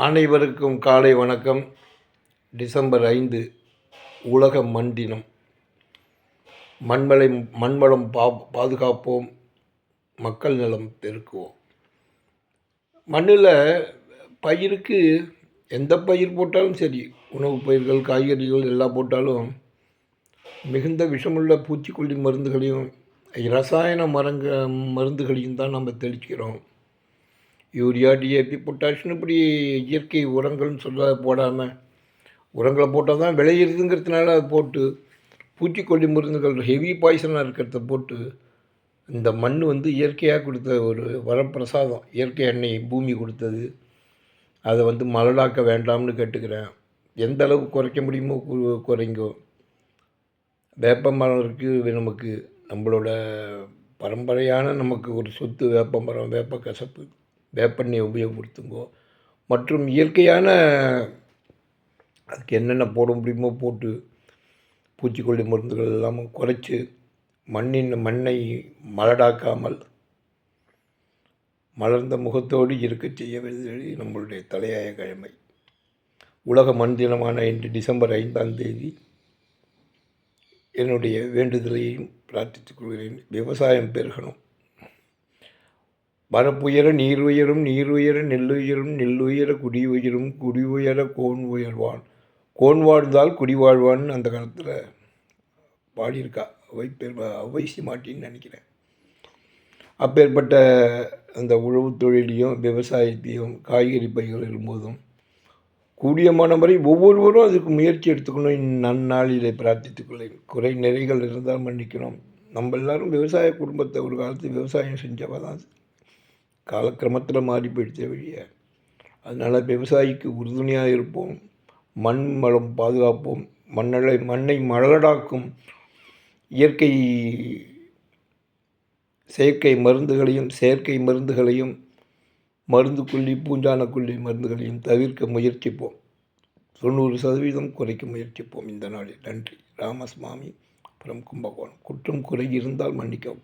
அனைவருக்கும் காலை வணக்கம். டிசம்பர் ஐந்து உலக மண் தினம். மண்மலை மண்வளம் பா பாதுகாப்போம். மக்கள் நலம் பெருக்குவோம். மண்ணில் பயிருக்கு எந்த பயிர் போட்டாலும் சரி உணவுப் பயிர்கள் காய்கறிகள் எல்லாம் போட்டாலும் மிகுந்த விஷமுள்ள பூச்சிக்கொல்லி மருந்துகளையும் ரசாயன மரங்க மருந்துகளையும் தான் நம்ம தெளிக்கிறோம் யூரியா டிஏபி பொட்டாஷியம் இப்படி இயற்கை உரங்கள்னு சொல்ல போடாமல் உரங்களை போட்டால் தான் விளையிறதுங்கிறதுனால அதை போட்டு பூச்சிக்கொல்லி மருந்துகள் ஹெவி பாய்சனாக இருக்கிறத போட்டு இந்த மண் வந்து இயற்கையாக கொடுத்த ஒரு வரப்பிரசாதம். இயற்கை எண்ணெய் பூமி கொடுத்தது. அதை வந்து மலடாக்க வேண்டாம்னு கேட்டுக்கிறேன். எந்த அளவு குறைக்க முடியுமோ குறைங்கோ. வேப்ப மரம் இருக்குது நமக்கு நம்மளோட பரம்பரையான நமக்கு ஒரு சொத்து வேப்ப மரம் வேப்ப கசப்பு. வேப்பெண்ணெயை உபயோகப்படுத்துங்கோ. மற்றும் இயற்கையான அதுக்கு என்னென்ன போட முடியுமோ போட்டு பூச்சிக்கொல்லி மருந்துகள் எல்லாமே குறைச்சி மண்ணின் மண்ணை மலடாக்காமல் மலர்ந்த முகத்தோடு இருக்கச் செய்ய வேண்டியது நம்மளுடைய தலையாய கிழமை உலக மண் தினமான இன்று டிசம்பர் ஐந்தாம் தேதி என்னுடைய வேண்டுதலையும் பிரார்த்தித்துக் கொள்கிறேன். விவசாயம் பெருகணும். வரப்புயர நீர் உயரும் நீர் உயர நெல்லுயரும் நெல்லுயர குடி உயரும் குடி உயர கோன் உயர்வான். கோன் வாழ்ந்தால் குடி வாழ்வான்னு அந்த காலத்தில் பாடியிருக்கா. அவை பேர் அவைசி மாட்டின்னு நினைக்கிறேன். அப்பேற்பட்ட அந்த உழவு தொழிலையும் விவசாயத்தையும் காய்கறி பயிர்கள் இருக்கும்போதும் கூடியமான வரை ஒவ்வொருவரும் அதுக்கு முயற்சி எடுத்துக்கணும். நன்னாளிலே பிரார்த்தித்துக்கொள்ளேன் குறை நிறைகள் இருந்தால் மன்னிக்கணும். நம்ம எல்லாரும் விவசாய குடும்பத்தை ஒரு காலத்து விவசாயம் செஞ்சவ தான். காலக்கிரமத்தில் மாறி போயிடுச்சே வழிய. அதனால் விவசாயிக்கு உறுதுணையாக இருப்போம். மண் வளம் பாதுகாப்போம். மண்ணலை மண்ணை மலடாக்கும் இயற்கை செயற்கை மருந்துகளையும் செயற்கை மருந்துகளையும் மருந்துக்குள்ளி கொல்லி மருந்துகளையும் தவிர்க்க முயற்சிப்போம். தொண்ணூறு சதவீதம் குறைக்க முயற்சிப்போம் இந்த நாளில். நன்றி. ராமசுவாமி புறம் கும்பகோணம். குற்றம் குறை இருந்தால் மன்னிக்கவும்.